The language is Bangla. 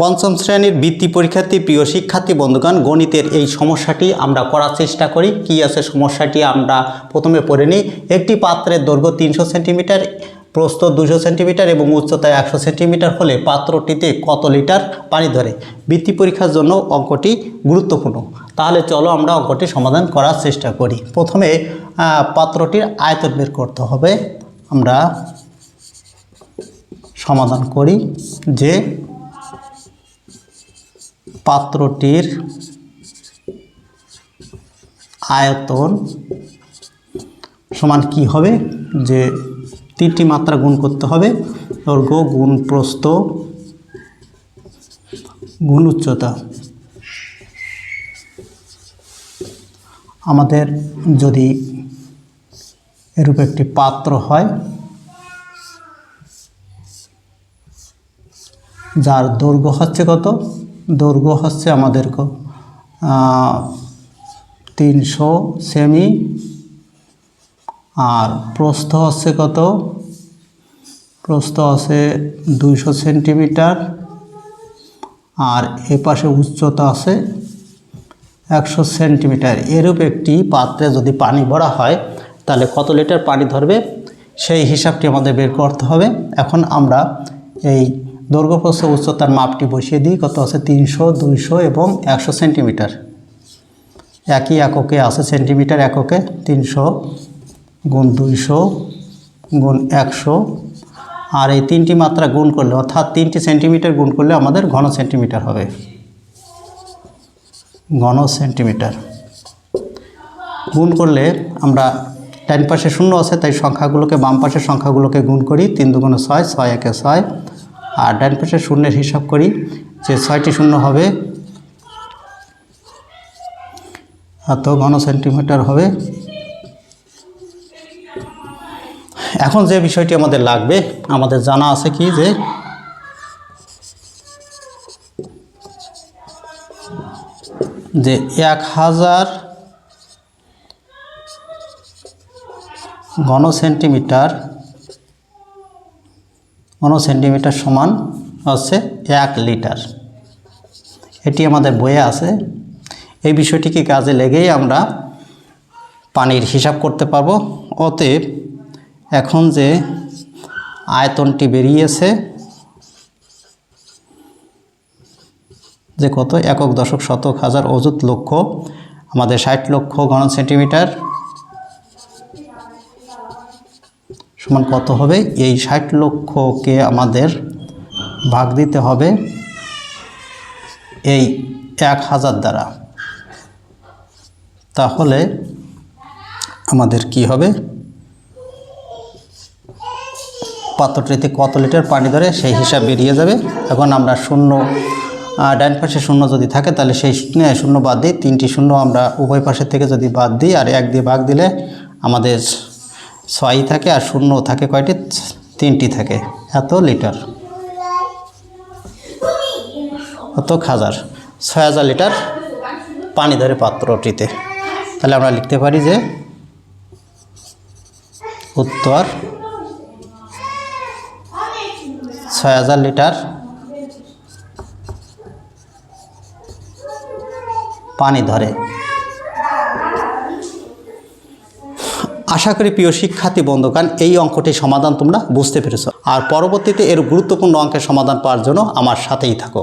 পঞ্চম শ্রেণির বৃত্তি পরীক্ষার্থী প্রিয় শিক্ষার্থী বন্ধুগণ, গণিতের এই সমস্যাটি আমরা করার চেষ্টা করি। কি আছে সমস্যাটি আমরা প্রথমে পড়ে নিই। একটি পাত্রের দৈর্ঘ্য তিনশো সেন্টিমিটার, প্রস্থ দুশো সেন্টিমিটার এবং উচ্চতা একশো সেন্টিমিটার হলে পাত্রটিতে কত লিটার পানি ধরে? বৃত্তি পরীক্ষার জন্য অঙ্কটি গুরুত্বপূর্ণ। তাহলে চলো আমরা অঙ্কটি সমাধান করার চেষ্টা করি। প্রথমে পাত্রটির আয়তন বের করতে হবে। আমরা সমাধান করি যে পাত্রটির আয়তন সমান কি হবে? যে তিনটি মাত্রা গুণ করতে হবে। দৈর্ঘ্য গুণ প্রস্থ, গুণ উচ্চতা। আমাদের যদি এরূপ একটি পাত্র হয়, যার দৈর্ঘ্য হচ্ছে কত? দৈর্ঘ্য হচ্ছে আমাদের তিনশো সেমি, আর প্রস্থ হচ্ছে কত? প্রস্থ আছে দুইশো সেন্টিমিটার, আর এ পাশে উচ্চতা আছে একশো সেন্টিমিটার। এরূপ একটি পাত্রে যদি পানি ভরা হয়, তাহলে কত লিটার পানি ধরবে? সেই হিসাবটি আমাদের বের করতে হবে। এখন আমরা এই দৈর্ঘ্য প্রস্থ উচ্চতার মাপটি বসিয়ে দিই, কত আছে? তিনশো, দুইশো এবং একশো সেন্টিমিটার। একই এককে আছে সেন্টিমিটার, এককে তিনশো গুণ দুইশো গুণ একশো। আর এই তিনটি মাত্রা গুণ করলে, অর্থাৎ তিনটি সেন্টিমিটার গুণ করলে আমাদের ঘন সেন্টিমিটার হবে। ঘন সেন্টিমিটার। গুণ করলে আমরা ডান পাশে শূন্য আছে, তাই সংখ্যাগুলোকে বাম পাশের সংখ্যাগুলোকে গুণ করি, তিন দুগুণে ছয় ছয় একে ছয়। আর ডান পাশে শূন্যের হিসাব করি যে ছয়টি শূন্য হবে এত ঘন সেন্টিমিটার হবে। এখন যে বিষয়টি আমাদের লাগবে, আমাদের জানা আছে কি যে যে এক হাজার ঘন সেন্টিমিটার ঘন সেন্টিমিটার সমান হচ্ছে এক লিটার। এটি আমাদের বইয়ে আছে। এই বিষয়টিকে কাজে লেগেই আমরা পানির হিসাব করতে পারব। অতএব এখন যে আয়তনটি বেরিয়েছে, যে কত? একক দশক শতক হাজার অযুত লক্ষ, আমাদের ষাট লক্ষ ঘন সেন্টিমিটার। সমান কত হবে? এই ষাট লক্ষকে আমাদের ভাগ দিতে হবে এই এক হাজার দ্বারা। তাহলে আমাদের কি হবে? পাত্রটিতে কত লিটার পানি ধরে সেই হিসাব বেরিয়ে যাবে। এখন আমরা শূন্য ডান পাশে শূন্য যদি থাকে তাহলে সেই শূন্য বাদ দিই তিনটি শূন্য আমরা উভয় পাশের থেকে যদি বাদ দিই আর এক দিয়ে ভাগ দিলে আমাদের ছয়ই থাকে আর শূন্য থাকে কয়টি? তিনটি থাকে। এত লিটার। কত? হাজার। ছয় হাজার লিটার পানি ধরে পাত্রটিতে। তাহলে আমরা লিখতে পারি যে উত্তর ছয় হাজার লিটার পানি ধরে আশা করি প্রিয় শিক্ষার্থী বন্ধুগান এই অঙ্কটির সমাধান তোমরা বুঝতে পেরেছ। আর পরবর্তীতে এর গুরুত্বপূর্ণ অঙ্কের সমাধান পাওয়ার জন্য আমার সাথেই থাকো।